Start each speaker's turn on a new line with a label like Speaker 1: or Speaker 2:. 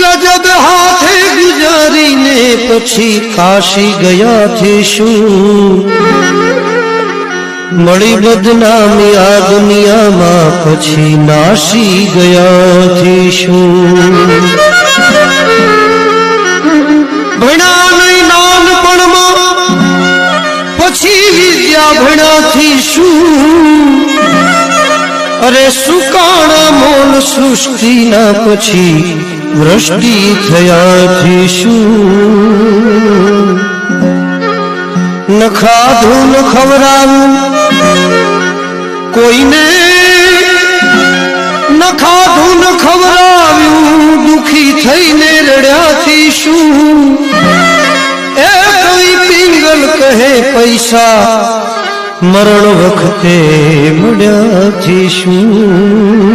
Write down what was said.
Speaker 1: ગજબ હાથે ગુજારીને પછી કાશી છે શું? મળી બદનામી આ દુનિયામાં પછી નાસી છે શું? ભણા નહીં નાનપણમાં, પછી વિદ્યા ભણ્યાથી શું? અરે સુકાણા મોલ સૃષ્ટિના પછી વૃષ્ટિ થયાથી શું? ન ન ખવડાવું કોઈને ન ન ખવડાવ્યું દુખી થઈને રડ્યાથી શું? એ કોઈ પિંગલ કહે પૈસા, મરણ વખતે મળ્યાથી શું?